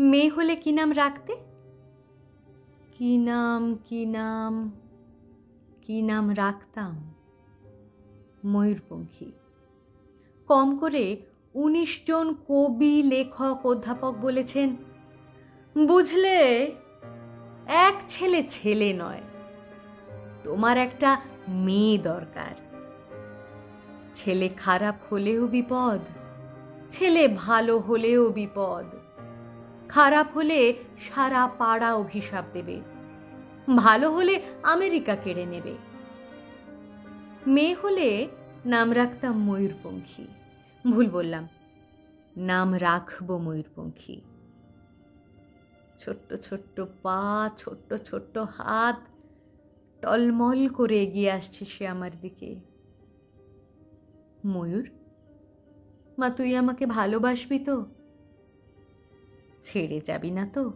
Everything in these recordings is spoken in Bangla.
মেয়ে হলে কি নাম রাখতে? কি নাম কি নাম কি নাম রাখতাম? ময়ূরপঙ্খী। কম করে উনিশ জন কবি, লেখক, অধ্যাপক বলেছেন বুঝলে, এক ছেলে ছেলে নয়, তোমার একটা মেয়ে দরকার। ছেলে খারাপ হলেও বিপদ, ছেলে ভালো হলেও বিপদ। খারাপ হলে সারা পাড়া অভিশাপ দেবে, ভালো হলে আমেরিকা কেড়ে নেবে। মেয়ে হলে নাম রাখতাম ময়ূরপঙ্খী, ভুল বললাম, নাম রাখব ময়ূরপঙ্খী। ছোট্ট ছোট্ট পা, ছোট্ট ছোট্ট হাত, টলমল করে এগিয়ে আসছে সে আমার দিকে। ময়ূর? মা, তুই আমাকে ভালোবাসবি তো? ছেড়ে যাবি না তো?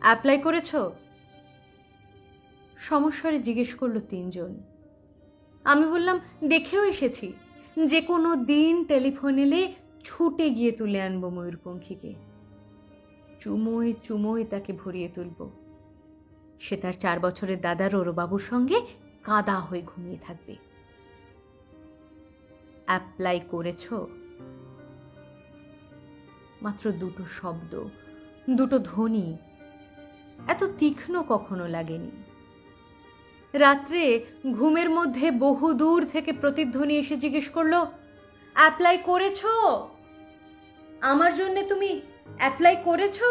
অ্যাপ্লাই করেছ? সমস্যারে জিজ্ঞেস করল তিনজন। আমি বললাম, দেখেও এসেছি। যে কোনো দিন টেলিফোন এলে ছুটে গিয়ে তুলে আনব ময়ূরপঙ্খীকে। চুমোয় চুমোয় তাকে ভরিয়ে তুলব। সে তার চার বছরের দাদার বাবুর সঙ্গে কাদা হয়ে ঘুমিয়ে থাকবে। অ্যাপ্লাই করেছ? মাত্র দুটো শব্দ, দুটো ধ্বনি, এত তীক্ষ্ণ কখনো লাগেনি। রাত্রে ঘুমের মধ্যে বহু দূর থেকে প্রতিধ্বনি এসে জিজ্ঞেস করল, অ্যাপ্লাই করেছ? আমার জন্য তুমি অ্যাপ্লাই করেছ?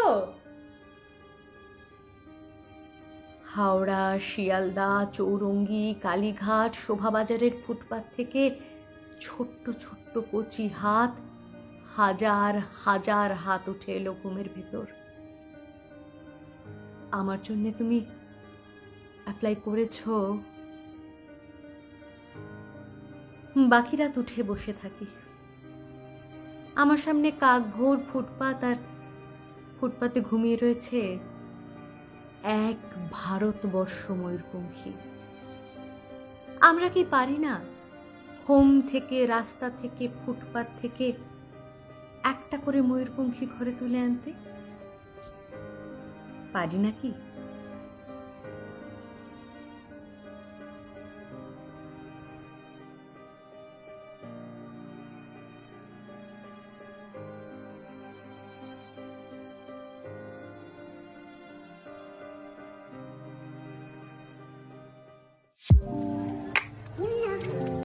হাওড়া, শিয়ালদা, চৌরঙ্গি, কালীঘাট, শোভাবাজারের ফুটপাত থেকে ছোট্ট ছোট্ট কচি হাত হাজার হাজার হাত উঠে এলো ঘুমের ভেতর। আমার জন্য তুমি অ্যাপ্লাই করেছ? বাকি রাত উঠে বসে থাকি। আমার সামনে কাক, ভোর, ফুটপাত আর ফুটপাতে ঘুমিয়ে রয়েছে এক ভারতবর্ষ ময়ূরপঙ্খী আমরা কি পারি না? হোম থেকে, রাস্তা থেকে, ফুটপাত থেকে একটা করে ময়ূরপঙ্খী ঘরে তুলে আনতে? পারি নাকি